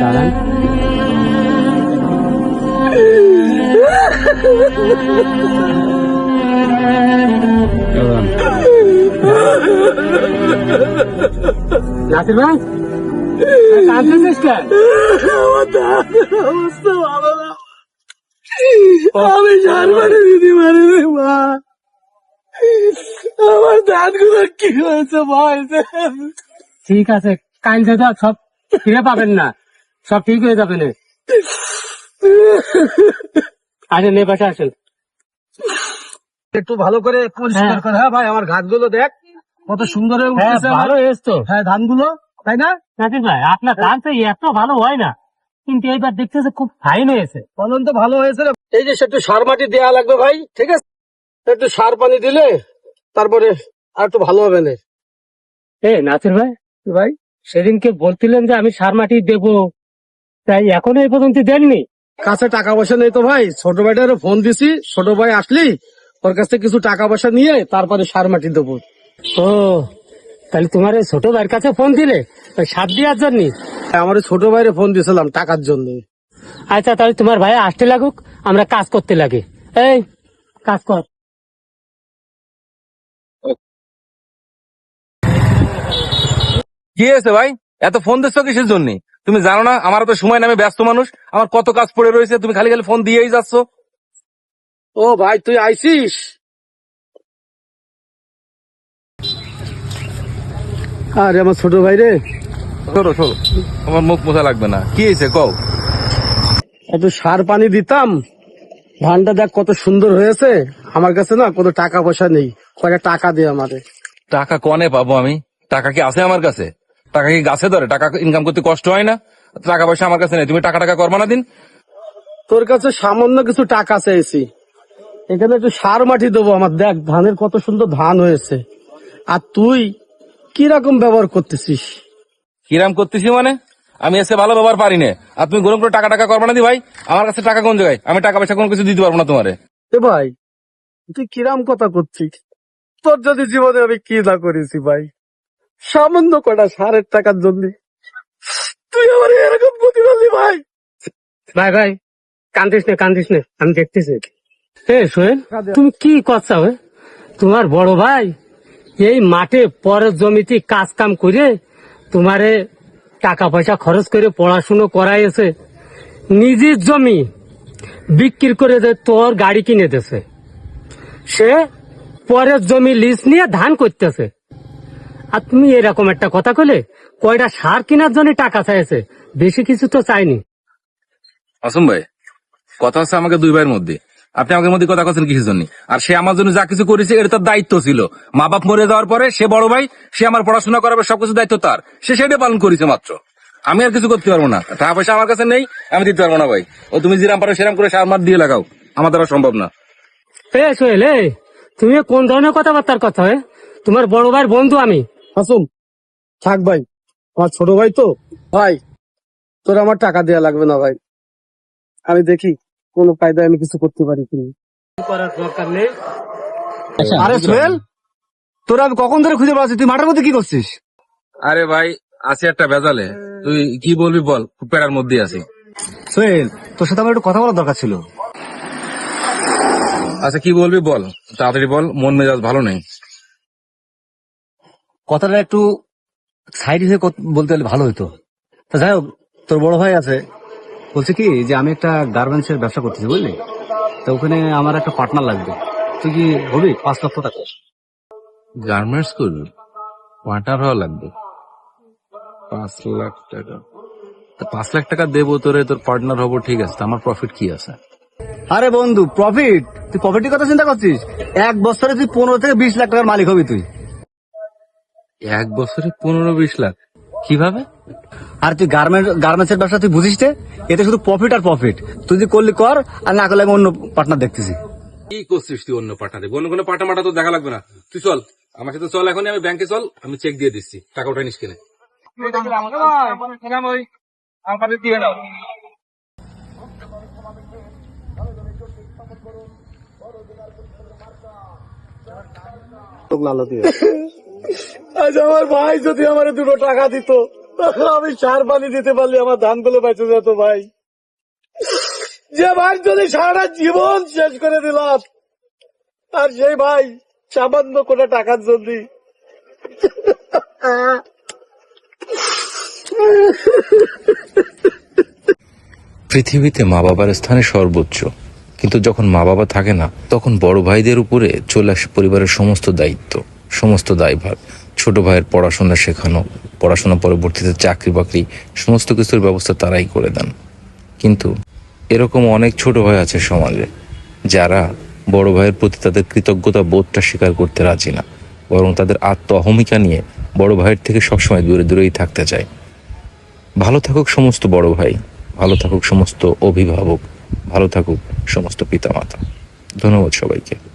দাঁড়ান নাসির ভাই কাঁদতেছিস কেন? অবস্থা ভালো না। আমি দিদি মারি রে মা। আমার দাঁতগুলো কি হয়েছে ভাই? ঠিক আছে কাইন্ডে তো সব ফিরে পাবেন না। সব ঠিক হয়ে যাবে না। আসেন নে পাশে আসেন। একটু ভালো করে পরিষ্কার হ্যাঁ। কর হ্যাঁ ভাই আমার ঘাটগুলো দেখ কত সুন্দর হয়ে ভালো এসছো হ্যাঁ ধানগুলো। তাই না? নাসির ভাই আপনার ধান তো এত ভালো হয় না। কিন্তু এইবার দেখতেছে খুব ফাইন হয়েছে। ফলন তো ভালো হয়েছে রে। এই যে একটু সার মাটি দেওয়া লাগবে ভাই ঠিক আছে? একটু সার পানি দিলে তারপরে আর একটু ভালো হবে না। এ নাসির ভাই ভাই সেদিনকে বলছিলেন যে আমি সার মাটি দেবো। তাই এখনও এই পর্যন্ত দেননি। কাছে টাকা পয়সা নেই তো ভাই। ছোট ভাইটারও ফোন দিছি ছোট ভাই আসলি ওর কাছে কিছু টাকা পয়সা নিয়ে তারপরে সার মাটি দেবো। ও তাহলে তোমার এই ছোট ভাইয়ের কাছে ফোন দিলে? ওই সার দেওয়ার জন্য? আমার ওই ছোট ভাইরে ফোন দিয়েছিলাম টাকার জন্য। আচ্ছা তাহলে তোমার ভাই আসতে লাগুক আমরা কাজ করতে লাগে। এই কাজ কর। কি হয়েছে ভাই? এত ফোন দিচ্ছ কিসের জন্য? তুমি জানো না আমার তো সময় নামে ব্যস্ত মানুষ আমার কত কাজ পড়ে রয়েছে তুমি খালি খালি ফোন দিয়েই যাচ্ছ। ও ভাই তুই আইসিস? আরে আমার ছোট ভাই রে। সরো সরো আমার মুখ মোছা লাগবে না। কি হয়েছে কও? একটু সার পানি দিতাম। ধানটা দেখ কত সুন্দর হয়েছে। আমার কাছে না কোনো টাকা পয়সা নেই। কয়টা টাকা দে আমারে। টাকা কনে পাবো আমি? টাকা কি আছে আমার কাছে? টাকা কি গাছে ধরে? টাকা ইনকাম করতে কষ্ট হয় না? টাকা পয়সা আমার কাছে নেই। তুমি টাকা টাকা করবা না দিন। তোর কাছে সামান্য কিছু টাকা চাইছি এখানে একটু সার মাটি দেবো আমার। দেখ ধানের কত সুন্দর ধান হয়েছে। আর তুই কীরকম ব্যবহার করতেছিস? কিরাম করতেছি মানে? আমি এসে ভালো ব্যবহার পারি না। আর তুমি গরম করে টাকা টাকা করবা না দি ভাই? আমার কাছে টাকা কোন জায়গায়? আমি টাকা পয়সা কোনো কিছু দিতে পারব না তোমারে। এ ভাই তুই কিরাম কথা করছিস? তোর যদি জীবনে আমি কি না করেছি ভাই? সামান্য কটা সারের টাকার জন্য। তুই আমার এরকম বললি ভাই। ভাই ভাই কান্দিস নে কান্দিস নে। আমি দেখতেছি। এ সোহেল তুমি কি করছ হে? তোমার বড় ভাই এই মাঠে পরের জমিতে কাজ কাম করে তোমারে টাকা পয়সা খরচ করে পড়াশুনো করাইছে নিজের জমি বিক্রি করে দে তোর গাড়ি কিনে দেছে সে পরের জমি লিজ নিয়ে ধান করতেছে। আর তুমি এরকম একটা কথা কলে কয়টা সার কেনার জন্য টাকা চাইছে? বেশি কিছু তো চাইনি। আসুন ভাই, কথা হচ্ছে আমাকে দুই মধ্যে। আপনি আমাকে মধ্যে কথা কথা কিসের জন্য? আর সে আমার জন্য যা কিছু করেছে এটা তার দায়িত্ব ছিল। মা বাপ মরে যাওয়ার পরে সে বড় ভাই সে আমার পড়াশোনা করাবে সবকিছু দায়িত্ব তার। সে সেটা পালন করেছে মাত্র। আমি আর কিছু করতে পারব না। টাকা পয়সা আমার কাছে নেই আমি দিতে পারব না ভাই। ও তুমি যেরাম পারো সেরাম করে সার মার দিয়ে লাগাও। আমার দ্বারা সম্ভব না। এ সোহেল এ তুমি কোন ধরনের কথাবার্তার কথা হয় তোমার বড় ভাইয়ের বন্ধু আমি। হাসুম থাক ভাই আমার ছোট ভাই তো। ভাই তোর আমার টাকা দেওয়া লাগবে না ভাই। আমি দেখি। কোন কায়দায় আমি কিছু করতে পারি কিনা। করার দরকার নেই। আরে সোহেল তোরা আমি কখন ধরে খুঁজে পাচ্ছি? তুই মাঠের মধ্যে কি করছিস? আরে ভাই আছে একটা ভেজালে। তুই কি বলবি বল মধ্যে আছি। সোহেল তোর সাথে আমার একটু কথা বলার দরকার ছিল। আচ্ছা কি বলবি বল? তাড়াতাড়ি বল মন মেজাজ ভালো নেই। কথাটা একটু সাইড হয়ে বলতে হলে ভালো হতো তা যাই হোক তোর বড় ভাই আছে। বলছে কি যে আমি একটা গার্মেন্টস এর ব্যবসা করতেছি বুঝলি? তো ওখানে আমার একটা পার্টনার লাগবে। তুই কি হবি পাঁচ লক্ষ টাকা। গার্মেন্টস করবি পার্টনার হওয়া লাগবে। পাঁচ লাখ টাকা। তা পাঁচ লাখ টাকা দেবো তোরে তোর পার্টনার হব ঠিক আছে। আমার প্রফিট কি আছে? আরে বন্ধু প্রফিট তুই প্রফিটের কথা চিন্তা করছিস? এক বছরে তুই পনেরো থেকে বিশ লাখ টাকার মালিক হবি তুই। এক বছরে পনেরো বিশ লাখ? কীভাবে? আর তুই গার্মেন্ট গার্মেন্টসের ব্যবসা তুই বুঝিস এতে শুধু প্রফিট আর প্রফিট তুই যদি করলি কর আর না করলে আমি অন্য পার্টনার দেখতেছি। কি করছিস তুই অন্য পার্টনারে অন্য কোনো পার্টনার মাটা তো দেখা লাগবে না। তুই চল আমার সাথে চল এখন আমি ব্যাংকে চল আমি চেক দিয়ে দিচ্ছি। টাকা ওটা নিস কিনে। আজ আমার ভাই যদি আমার দুটো টাকা দিত আমি সার পানি দিতে পারলে আমার ধানগুলো বেঁচে যেত ভাই। যে ভাই যদি সারা জীবন শেষ করে দিলাম, আর সেই ভাই সামান্য করে টাকার জন্য। পৃথিবীতে মা বাবার স্থানে সর্বোচ্চ। কিন্তু যখন মা বাবা থাকে না, তখন বড় ভাইদের উপরে চলে আসে পরিবারের সমস্ত দায়িত্ব, সমস্ত দায়ভার। ছোট ভাইয়ের পড়াশোনা শেখানো, পড়াশোনা পরবর্তীতে চাকরি বাকরি, সমস্ত কিছুর ব্যবস্থা তারাই করে দেন। কিন্তু এরকম অনেক ছোট ভাই আছে সমাজে, যারা বড় ভাইয়ের প্রতি তাদের কৃতজ্ঞতা বোধটা স্বীকার করতে রাজি না, বরং তাদের আত্ম অহমিকা নিয়ে বড় ভাইয়ের থেকে সবসময় দূরে দূরেই থাকতে চায়। ভালো থাকুক সমস্ত বড় ভাই, ভালো থাকুক সমস্ত অভিভাবক, ভালো থাকুক সমস্ত পিতামাতা। ধন্যবাদ সবাইকে।